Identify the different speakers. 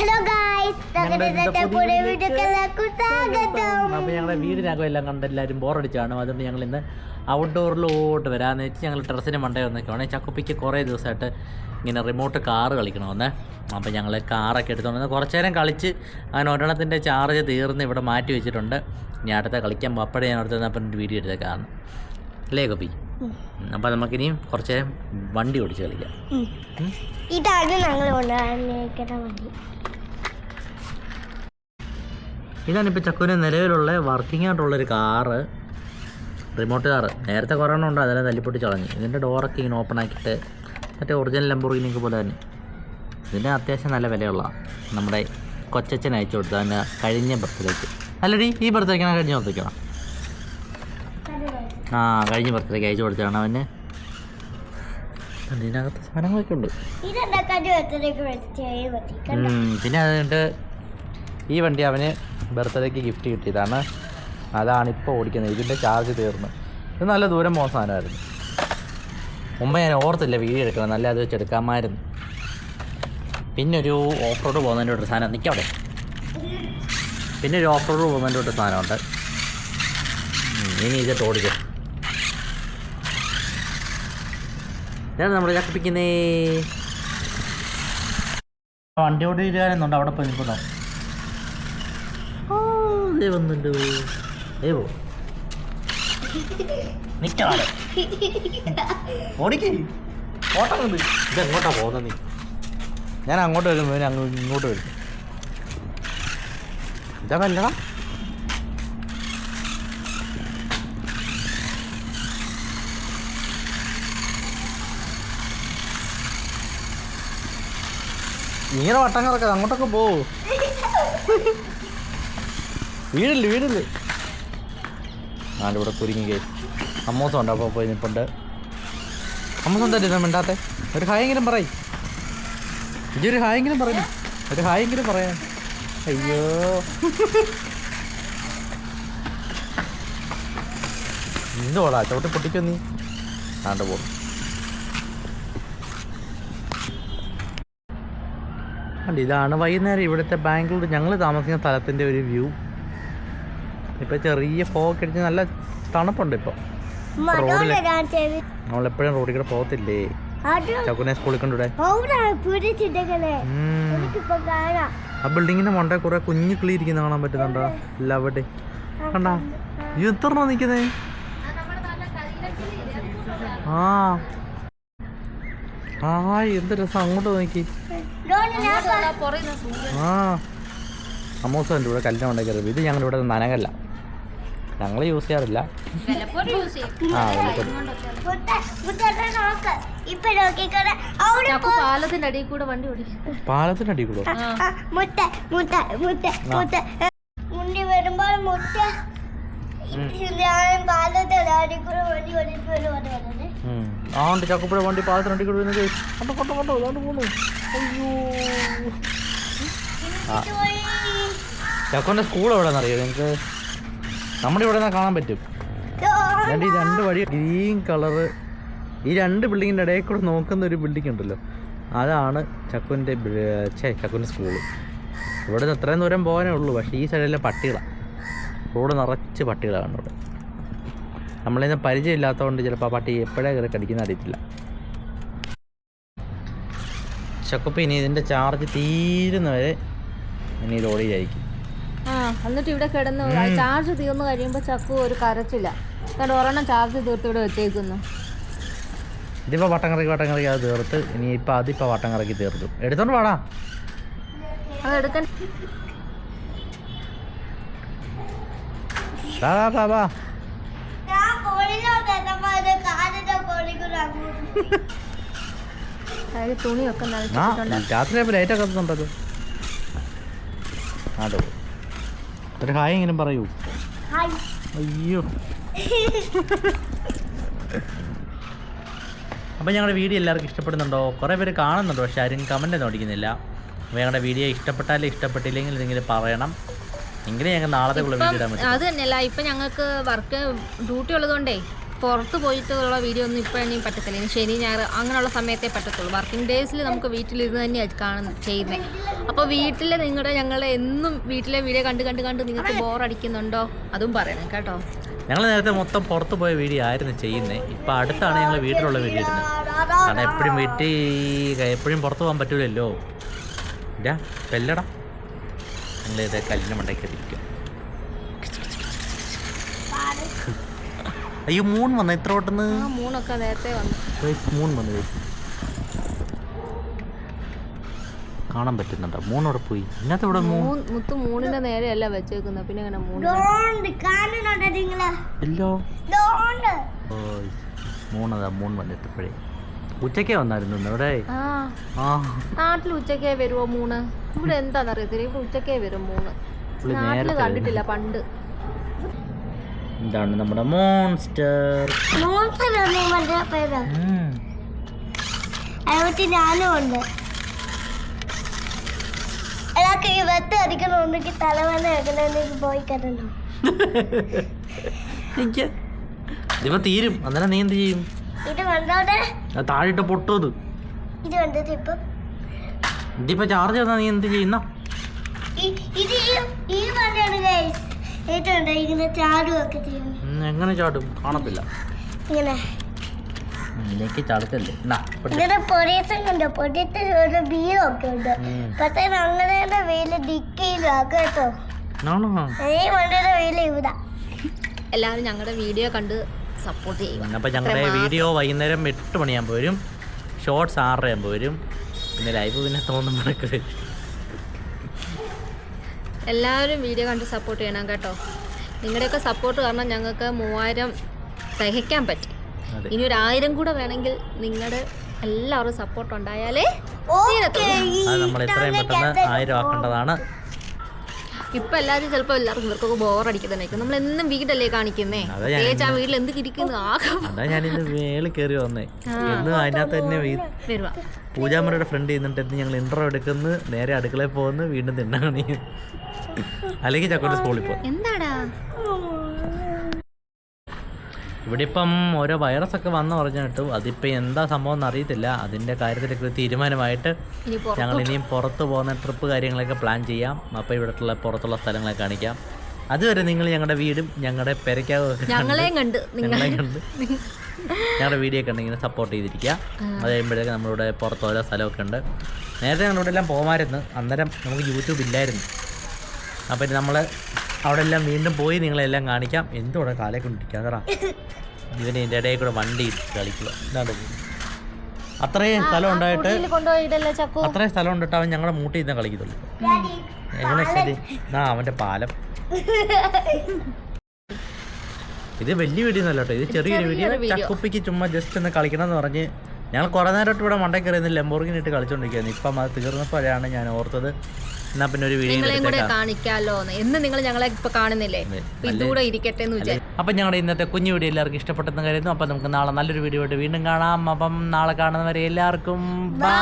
Speaker 1: Hello guys സ്വാഗതം.
Speaker 2: അപ്പോൾ ഞങ്ങളുടെ വീടിനകം എല്ലാം കണ്ട് എല്ലാവരും ബോറടിച്ചാണ്. അതുകൊണ്ട് ഞങ്ങൾ ഇന്ന് ഔട്ട്ഡോറിലോട്ട് വരാമെന്ന് വെച്ച് ഞങ്ങൾ ടെറസിന് മണ്ടേ വന്നേക്കാണ് ചക്കുപ്പിക്ക് കുറേ ദിവസമായിട്ട് ഇങ്ങനെ റിമോട്ട് കാറ് കളിക്കണമെന്ന്. അപ്പോൾ ഞങ്ങൾ കാറൊക്കെ എടുത്തുകൊണ്ട് കുറച്ച് നേരം കളിച്ച് അങ്ങനെ ഒരെണ്ണത്തിന്റെ ചാർജ് തീർന്ന് ഇവിടെ മാറ്റി വെച്ചിട്ടുണ്ട്. ഞാൻ അടുത്ത കളിക്കാൻ അപ്പോഴേ ഞാൻ അടുത്ത് അപ്പം വീഡിയോ എടുത്തേക്കാണ് അല്ലേ കപ്പി അപ്പോൾ നമുക്കിനിയും കുറച്ച് നേരം വണ്ടി ഓടിച്ച് കളിക്കാം.
Speaker 1: ഇതാണ് ഞങ്ങൾ കൊണ്ടുവന്നിരിക്കുന്ന വണ്ടി.
Speaker 2: ഇതാണ് ഇപ്പോൾ ചക്കുവിന് നിലവിലുള്ള വർക്കിംഗ് ആയിട്ടുള്ളൊരു കാറ്. റിമോട്ട് കാറ് നേരത്തെ കൊറോണ ഉണ്ട്. അതെല്ലാം തല്ലിപ്പൊട്ടി കളഞ്ഞു. ഇതിന്റെ ഡോറൊക്കെ ഇങ്ങനെ ഓപ്പൺ ആക്കിയിട്ട് മറ്റേ ഒറിജിനൽ ലംബോർഗിനിക്ക് പോലെ തന്നെ. ഇതിന് അത്യാവശ്യം നല്ല വിലയുള്ള നമ്മുടെ കൊച്ചച്ഛൻ അയച്ചു കൊടുത്തു കഴിഞ്ഞ ബർത്ത്ഡേക്ക് അല്ലടി ഈ ബർത്ത്ഡേക്കാണ് കഴിഞ്ഞ ബർത്ത്ഡേക്കാണ് ആ കഴിഞ്ഞ ബർത്ത്ഡേക്ക് അയച്ചു കൊടുത്തതാണ് അവന്. അതിനകത്ത് സാധനങ്ങളൊക്കെ ഉണ്ട്. പിന്നെ അതുകൊണ്ട് ഈ വണ്ടി അവന് ബർത്ത്ഡേക്ക് ഗിഫ്റ്റ് കിട്ടിയതാണ്. അതാണ് ഇപ്പോൾ ഓടിക്കുന്നത്. ഇതിന്റെ ചാർജ് തീർന്നു. ഇത് നല്ല ദൂരം പോകുന്ന സാധനമായിരുന്നു. മുമ്പ് ഞാൻ ഓർത്തില്ല വീഡിയോ എടുക്കണം നല്ല അത് വെച്ച് എടുക്കാമായിരുന്നു. പിന്നെ ഒരു ഓഫ് റോഡ് പോകുന്നതിന്റെ ഒരു സാധനം. നിൽക്കവിടെ പിന്നെ ഒരു ഓഫ് റോഡ് പോകുന്നതിന്റെ ഒരു സാധനമുണ്ട്. ഇനി ഇതിട്ട് ഓടിക്കും. ഇതാണ് നമ്മൾ ചക്കിപ്പിക്കുന്നേ. വണ്ടി ഓടിക്കാനെന്നുണ്ട് അവിടെ പോയി നിൽക്കുന്നോ ഓ ദേ വന്നുണ്ട് ദേ പോ. നിൽക്കാതെ ഓടിക്കേ. ഓട്ടം ഇത് എങ്ങോട്ടാ പോകുന്നത് നീ. ഞാൻ അങ്ങോട്ട് വരും അങ്ങോട്ട് വരും. ഇതാ ഇങ്ങനെ വട്ടം കറക്കാം അങ്ങോട്ടൊക്കെ പോ. വീടില്ല വീടില്ല? ആണ്ടിവിടെ കുരുങ്ങി കേ അമ്മോസം ഉണ്ട് അപ്പോൾ പോയി നിൽപ്പുണ്ട് അമ്മോസം തന്നെ മിണ്ടാത്തെ. ഒരു ഹായെങ്കിലും പറയ്. ഒരു ഹായെങ്കിലും പറയും. ഒരു ഹായെങ്കിലും പറയാൻ അയ്യോ. എന്തോടാ ചവിട്ടി പൊട്ടിക്കോ ആണ്ട് പോകും അല്ല ഇതാണ് വൈകുന്നേരം ഇവിടുത്തെ ബാംഗ്ലൂർ ഞങ്ങൾ താമസിക്കുന്ന സ്ഥലത്തിന്റെ ഒരു വ്യൂ. ഇപ്പോൾ ചെറിയ ഫോക്ക് അടിച്ച് നല്ല തണുപ്പുണ്ട് ഇപ്പോൾ നമ്മളെപ്പോഴും റോഡിൽ കൂടെ പോകത്തില്ലേ? ചക്കുനെ സ്കൂളിൽ കൊണ്ടുവിടെ ആ ബിൽഡിങ്ങിന്റെ മണ്ടേ കുറെ കുഞ്ഞു കിളി ഇരിക്കുന്ന കാണാൻ പറ്റുന്നുണ്ടോ? ഇല്ല അവിടെ. കണ്ടാ? ഇത് എത്ര നിക്കുന്നേ? ആ. ആ എന്ത് രസം. അങ്ങോട്ട് നോക്കി. ആ അമ്മൂസം എന്റെ ഇവിടെ കല്ലിന് കൊണ്ടേ കയറി ഇത് ഞങ്ങൾ ഇവിടെ നനകല്ല. ഞങ്ങൾ യൂസ് ചെയ്യാറില്ല. ആ വല്ലപ്പോഴും
Speaker 1: മുട്ട മുട്ട നോക്ക്. ഇപ്പൊ നോക്കിക്കോടെ അവിടെ പോ
Speaker 3: പാലത്തിന്റെ അടിയിൽ കൂടെ വണ്ടി ഓടിക്കും.
Speaker 2: പാലത്തിന്റെ അടി കൂടെ?
Speaker 1: മുട്ട മുട്ട മുട്ട മുട്ട മുണ്ടി വരുമ്പോൾ മുട്ട
Speaker 2: ആ ഉണ്ട് ചക്കപ്പുഴ വണ്ടി പാലത്തിന് അടി കൂടെ വരുന്നത് കണ്ടോ കണ്ടോ കണ്ടോ അതാണ്ട് പോണു അയ്യോ. ചക്കോന്റെ സ്കൂൾ എവിടെ അറിയോ നിങ്ങൾക്ക് നമ്മുടെ ഇവിടെ നിന്ന് കാണാൻ പറ്റും. രണ്ട് ഈ രണ്ട് വഴി ഗ്രീൻ കളറ് ഈ രണ്ട് ബിൽഡിങ്ങിന്റെ ഇടയിൽ കൂടെ നോക്കുന്ന ഒരു ബിൽഡിംഗ് ഉണ്ടല്ലോ അതാണ് ചക്കുന്റെ ഛേ ചക്കുന്റെ സ്കൂൾ. ഇവിടെ നിന്ന് ഇത്രയും ദൂരം പോകാനേ ഉള്ളൂ പക്ഷേ ഈ സൈഡിലെ പട്ടികളാണ് റോഡ് നിറച്ച് പട്ടികളാണ് ഇവിടെ നമ്മളിന്ന് പരിചയമില്ലാത്തതുകൊണ്ട് ചിലപ്പോൾ ആ പട്ടി എപ്പോഴേ കയറി കടിക്കുന്ന അറിയത്തില്ല. ചക്കുപ്പ ഇനി ഇതിന്റെ ചാർജ് തീരുന്നവരെ ഇനി ഈ റോഡിലായിരിക്കും
Speaker 3: ആ എന്നിട്ട് ഇവിടെ കിടന്ന് ചാർജ് തീർന്നു കഴിയുമ്പോൾ ചക്കു ഒരു കരച്ചില്ല കാരണം ഒരെണ്ണം ചാർജ് തീർത്ത് ഇവിടെ വെച്ചേക്കുന്നു.
Speaker 2: ഇതിപ്പോൾ വട്ടം കറക്കി വട്ടം കറക്കി അത് തീർത്ത്. ഇനി ഇപ്പം അതിപ്പോൾ വട്ടം കറക്കി തീർത്തു എടുത്തോണ്ട് പാടാ
Speaker 3: അത് എടുക്കാൻ
Speaker 2: വാ വാ വാ വാ.
Speaker 3: തുണിയൊക്കെ
Speaker 2: രാത്രി ആയപ്പോൾ ലൈറ്റൊക്കെ കത്തുന്നുണ്ടല്ലോ അതോ ഒരു ഹായ് എങ്ങനെ പറയൂ.
Speaker 1: ഹായ്.
Speaker 2: അയ്യോ. അപ്പോൾ ഞങ്ങളുടെ വീഡിയോ എല്ലാവർക്കും ഇഷ്ടപ്പെടുന്നുണ്ടോ? കുറേ പേര് കാണുന്നുണ്ടോ പക്ഷെ ആരും കമന്റ് ഒന്നും അടിക്കുന്നില്ല. അപ്പോൾ ഞങ്ങളുടെ വീഡിയോ ഇഷ്ടപ്പെട്ടാലും ഇഷ്ടപ്പെട്ടില്ലെങ്കിൽ എന്തെങ്കിലും പറയണം.
Speaker 3: അത് തന്നെയല്ല ഇപ്പൊ ഞങ്ങൾക്ക് വർക്ക് ഡ്യൂട്ടി ഉള്ളതുകൊണ്ടേ പുറത്ത് പോയിട്ടുള്ള വീഡിയോ ഒന്നും ഇപ്പോൾ ഇനിയും പറ്റത്തില്ല. ഇനി ശനി ഞായർ അങ്ങനെയുള്ള സമയത്തെ പറ്റത്തുള്ളൂ. വർക്കിംഗ് ഡേയ്സിൽ നമുക്ക് വീട്ടിലിരുന്ന് തന്നെയാണ് കാണുന്നത് ചെയ്യുന്നത് അപ്പോൾ വീട്ടിലെ നിങ്ങളുടെ ഞങ്ങൾ എന്നും വീട്ടിലെ വീഡിയോ കണ്ട് കണ്ട് കണ്ട് നിങ്ങൾക്ക് ബോറടിക്കുന്നുണ്ടോ? അതും പറയണം കേട്ടോ.
Speaker 2: ഞങ്ങൾ നേരത്തെ മൊത്തം പുറത്ത് പോയ വീഡിയോ ആയിരുന്നു ചെയ്യുന്നത് ഇപ്പൊ അടുത്താണ് ഞങ്ങൾ വീട്ടിലുള്ള വീഡിയോ ഇടുന്നത്. കാരണം എപ്പോഴും വീട്ടിൽ എപ്പോഴും പുറത്ത് പോകാൻ പറ്റൂലല്ലോ. ഇല്ല പെല്ലടാ ഞങ്ങൾ ഇത് കല്ലിന് മണ്ടയ്ക്ക് ഇരിക്കുക അയ്യോ മൂൺ വന്ന. ഇത്ര ഓട്ടുന്ന്
Speaker 3: മൂണൊക്കെ നേരത്തെ വന്നു.
Speaker 2: മൂൺ വന്നു. കാണാൻ പറ്റുന്നുണ്ടോ? മൂന്നോടെ പോയി. ഇന്നത്തെ ഇവിടെ മൂൺ
Speaker 3: മുത്തു മൂന്നിന്റെ നേരെയല്ല വെച്ചേക്കുന്നത്. പിന്നെ എങ്ങനെ
Speaker 1: കാണുന്നുണ്ടോ നിങ്ങൾ?
Speaker 2: ഇല്ലോ.
Speaker 1: ഡോണ്ട്
Speaker 2: ഓയ്. മൂന്നതാ മൂൺ വന്നിട്ടപ്പോഴേ ഉച്ചക്കേ വന്നായിരുന്നു ഇവിടെ
Speaker 3: നാട്ടിൽ ഉച്ചക്കേ വരുമോ മൂന്ന് ഇവിടെ എന്താണെന്നറിയത്തില്ല ഇവിടെ ഉച്ചക്കേ വരും മൂന്ന് നാട്ടിൽ കണ്ടിട്ടില്ല പണ്ട്.
Speaker 2: ഇതാണ് നമ്മുടെ മോൺസ്റ്റർ.
Speaker 1: മോൺസറൊന്നും മറ്റേ പേര്. അതിനകത്ത് ഞാനും ഉണ്ട്. എടാക്ക് ഈ വെത്ത് അടിക്കണമെന്നെങ്കിൽ തലവേദന എടുക്കണമെന്നെങ്കിൽ പോയി കിടന്നു.
Speaker 2: ഇതിപ്പോ തീരും. അന്നേരം നീ എന്ത് ചെയ്യും?
Speaker 1: ഇത് കണ്ടോടെ
Speaker 2: അത് താഴിട്ട് പൊട്ടും അത്.
Speaker 1: ഇത് കണ്ടത് ഇപ്പൊ.
Speaker 2: ഇതിപ്പോ ചാർജ് തന്നാ നീ എന്ത് ചെയ്യുന്ന?
Speaker 1: ഈ- ഇത് ഈ- ഈ വണ്ടിയാണ് ഗൈസ് ഇതുണ്ട് ഇങ്ങനെ ചാടുകയൊക്കെ ചെയ്യും.
Speaker 2: എങ്ങനെ ചാടും? കാണത്തില്ല.
Speaker 1: ഇങ്ങനെ.
Speaker 2: ഉം, ഇതിലേക്ക് ചാടത്തല്ലേ? എന്നാ പിടി.
Speaker 1: ഇങ്ങനെ പൊടിയസം കണ്ടോ? പൊടിയത്തിൽ ഒരു ബീറൊക്കെ ഉണ്ട്.
Speaker 2: ഉം.
Speaker 1: പക്ഷേ അങ്ങനെ വെയിൽ ഡിക്കയില്ല കേട്ടോ.
Speaker 2: ആണോ?
Speaker 1: ഈ വണ്ടിയുടെ വെയിൽ ഇവിടെ.
Speaker 3: എല്ലാവരും ഞങ്ങളുടെ വീഡിയോ കണ്ട് സപ്പോർട്ട് ചെയ്യുക.
Speaker 2: അപ്പോൾ ഞങ്ങളുടെ വീഡിയോ വൈകുന്നേരം എട്ട് മണിയാകുമ്പോൾ വരും. ഷോർട്സ് ആറര ആകുമ്പോൾ വരും. പിന്നെ ലൈവ് പിന്നെ തോന്നുമ്പോഴൊക്കെ വരും
Speaker 3: എല്ലാവരും വീഡിയോ കണ്ട് സപ്പോർട്ട് ചെയ്യണം കേട്ടോ. നിങ്ങളുടെയൊക്കെ സപ്പോർട്ട് കാരണം ഞങ്ങൾക്ക് മൂവായിരം തികയ്ക്കാൻ പറ്റി. ഇനി ഒരു ആയിരം കൂടെ വേണമെങ്കിൽ നിങ്ങളുടെ എല്ലാവരും സപ്പോർട്ട് ഉണ്ടായാലേ
Speaker 2: നമ്മൾ എത്രയും പെട്ടെന്ന് ആയിരം ആക്കേണ്ടതാണ്.
Speaker 3: ഇപ്പൊ എല്ലാവരും ചിലപ്പോ എല്ലാവർക്കും ഇവർക്കൊക്കെ ബോറടിക്കുന്നതായിരിക്കും നമ്മൾ എന്നും വീടല്ലേ കാണിക്കുന്നേ? പ്രത്യേകിച്ച് ആ വീട്ടിൽ എന്ത് കിരിക്കുന്നു ആകെ
Speaker 2: അതാ ഞാൻ മേളിൽ കയറി വന്നേ. എന്ന് അതിനകത്ത് തന്നെ
Speaker 3: വരുവാ.
Speaker 2: പൂജാമരയുടെ ഫ്രണ്ട് ചെയ്യുന്നുണ്ട്. ഞങ്ങൾ ഇൻട്രോ എടുക്കുന്ന. നേരെ അടുക്കളയിൽ പോകുന്നു. വീണ്ടും തിന്നാണ് അല്ലെങ്കിൽ ചക്കോട്ട് സ്കൂളിൽ പോകും.
Speaker 3: എന്താടാ?
Speaker 2: ഇവിടെ ഇപ്പം ഓരോ വൈറസ് ഒക്കെ വന്നു പറഞ്ഞിട്ട്. അതിപ്പോ അതിപ്പോൾ എന്താ സംഭവം എന്ന് അറിയത്തില്ല അതിന്റെ കാര്യത്തിലൊക്കെ ഒരു തീരുമാനമായിട്ട് ഞങ്ങൾ ഇനിയും പുറത്ത് പോകുന്ന ട്രിപ്പ് കാര്യങ്ങളൊക്കെ പ്ലാൻ ചെയ്യാം. അപ്പോൾ ഇവിടെയുള്ള പുറത്തുള്ള സ്ഥലങ്ങളെ കാണിക്കാം. അതുവരെ നിങ്ങൾ ഞങ്ങളുടെ വീടും ഞങ്ങളുടെ പെരക്കാവും
Speaker 3: ഞങ്ങളെയും കണ്ട്.
Speaker 2: കണ്ട് ഞങ്ങളുടെ വീഡിയോ ഒക്കെ ഉണ്ടെങ്കിൽ സപ്പോർട്ട് ചെയ്തിരിക്കുക. അത് കഴിയുമ്പോഴേക്കും നമ്മളിവിടെ പുറത്ത് ഓരോ സ്ഥലമൊക്കെ ഉണ്ട്. നേരത്തെ ഞങ്ങളിവിടെ എല്ലാം പോകുമായിരുന്നു അന്നേരം നമുക്ക് യൂട്യൂബ് ഇല്ലായിരുന്നു. അപ്പം നമ്മൾ അവിടെ എല്ലാം വീണ്ടും പോയി നിങ്ങളെല്ലാം കാണിക്കാം. എന്തോടെ കാലെ കൊണ്ടിരിക്കുക അതാ ഇവന് ഇതിന്റെ ഇടയിൽ കൂടെ വണ്ടി കളിക്കുക. ഇതാണ് അത്രയും സ്ഥലം ഉണ്ടായിട്ട് അത്രയും സ്ഥലം ഉണ്ടിട്ട് അവൻ ഞങ്ങളുടെ മൂട്ടി ഇന്ന് കളിക്കത്തുള്ളൂ. എങ്ങനെ ശരി ആ അവന്റെ പാലം. ഇത് വലിയ വീഡിയോ കേട്ടോ. ഇത് ചെറിയൊരു വീഡിയോ. ചക്കുപ്പിക്ക് ചുമ്മാ ജസ്റ്റ് ഒന്ന് കളിക്കണം എന്ന് പറഞ്ഞ് ഞങ്ങൾ കുറേ നേരമായിട്ട് ഇവിടെ മണ്ടയ്ക്ക് കയറിയിരുന്നില്ല ലംബോർഗിനിട്ട് കളിച്ചോണ്ടിരിക്കുകയായിരുന്നു ഇപ്പം അത് തീർന്നപ്പോഴാണ് ഞാൻ ഓർത്തത് എന്നാ പിന്നെ ഒരു വീഡിയോ
Speaker 3: നിങ്ങളെയും കൂടെ കാണിക്കാലോ എന്ന് നിങ്ങൾ ഞങ്ങളെ ഇപ്പൊ കാണുന്നില്ലേ? ഇതുകൂടെ ഇരിക്കട്ടെ എന്ന് വിചാരിച്ചു
Speaker 2: അപ്പം ഞങ്ങളുടെ ഇന്നത്തെ കുഞ്ഞു വീഡിയോ എല്ലാവർക്കും ഇഷ്ടപ്പെട്ടെന്ന് കരുതുന്നു. അപ്പം നമുക്ക് നാളെ നല്ലൊരു വീഡിയോ ആയിട്ട് വീണ്ടും കാണാം. അപ്പം നാളെ കാണുന്നവരെ എല്ലാവർക്കും ബൈ